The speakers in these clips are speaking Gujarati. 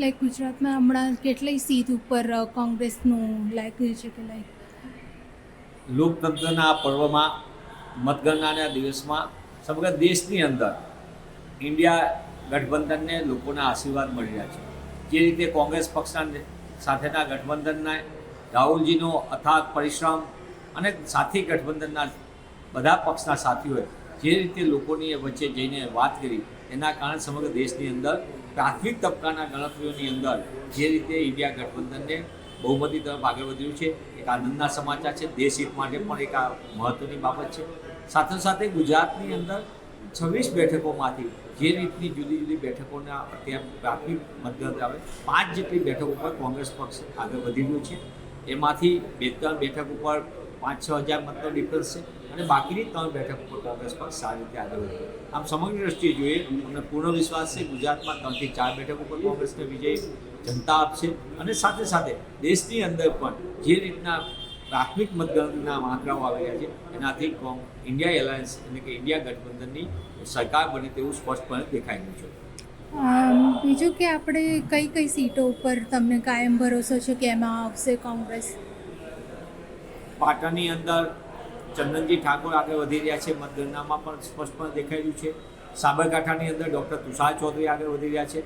લાઈક ગુજરાતમાં હમણાં કેટલી સીટ ઉપર કોંગ્રેસનું લાગ્યું છે કે લાઈક લોકતંત્રના પર્વમાં મતગણનાના દિવસમાં સમગ્ર દેશની અંદર ઇન્ડિયા ગઠબંધનને લોકોના આશીર્વાદ મળી રહ્યા છે. જે રીતે કોંગ્રેસ પક્ષના સાથેના ગઠબંધનના રાહુલજીનો અથાગ પરિશ્રમ અને સાથી ગઠબંધનના બધા પક્ષના સાથીઓએ જે રીતે લોકોની વચ્ચે જઈને વાત કરી, એના કારણે સમગ્ર દેશની અંદર પ્રાથમિક તબક્કાના ગણતરીઓની અંદર જે રીતે ઇન્ડિયા ગઠબંધનને બહુમતી તરફ આગળ વધ્યું છે, એક આનંદના સમાચાર છે, દેશ હિત માટે પણ એક આ મહત્ત્વની બાબત છે. સાથે સાથે ગુજરાતની અંદર છવ્વીસ બેઠકોમાંથી જે રીતની જુદી જુદી બેઠકોના અત્યારે પ્રાથમિક મતગણતરી આવે, પાંચ જેટલી બેઠકો ઉપર કોંગ્રેસ પક્ષ આગળ વધી રહ્યું છે. એમાંથી બે ત્રણ બેઠક ઉપર પાંચ છ હજાર મતનો ડિફરન્સ છે અને બાકીની ત્રણ બેઠક ઉપર કોંગ્રેસ પણ સારી રીતે આગળ વધી આમ સમગ્ર દ્રષ્ટિએ જોઈએ, અમને પૂર્ણ વિશ્વાસ છે ગુજરાતમાં ત્રણથી ચાર બેઠક ઉપર કોંગ્રેસને વિજય, જનતા આપશે અને સાથે સાથે દેશની અંદર પણ જે રીતના પ્રાથમિક મતગણતરીના આંકડાઓ આવી રહ્યા છે, એનાથી કોંગ, ઇન્ડિયા એલાયન્સ એટલે કે ઇન્ડિયા ગઠબંધનની સરકાર બને તેવું સ્પષ્ટપણે દેખાઈ રહ્યું છે. બીજું કે આપણે કઈ કઈ સીટો ઉપર તમને કાયમ ભરોસો છે કે એમાં આવશે કોંગ્રેસ? પાટણની અંદર ચંદનજી ઠાકોર આગળ વધી રહ્યા છે, મતગણનામાં પણ સ્પષ્ટપણે દેખાઈ રહ્યું છે. સાબરકાંઠાની અંદર ડૉક્ટર તુષાર ચૌધરી આગળ વધી રહ્યા છે.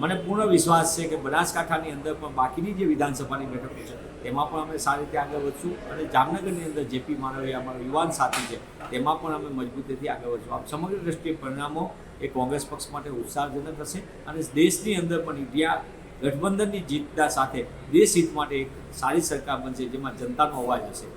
મને પૂર્ણ વિશ્વાસ છે કે બનાસકાંઠાની અંદર પણ બાકીની જે વિધાનસભાની બેઠકો છે, તેમાં પણ અમે સારી રીતે આગળ વધશું અને જામનગરની અંદર જેપી માનવી અમારો યુવાન સાથી છે, તેમાં પણ અમે મજબૂતીથી આગળ વધશું. આમ સમગ્ર દ્રષ્ટિએ પરિણામો એ કોંગ્રેસ પક્ષ માટે ઉત્સાહજનક હશે અને દેશની અંદર પણ ઇન્ડિયા ગઠબંધનની જીતના સાથે દેશ હિત માટે એક સારી સરકાર બનશે જેમાં જનતાનો અવાજ હશે.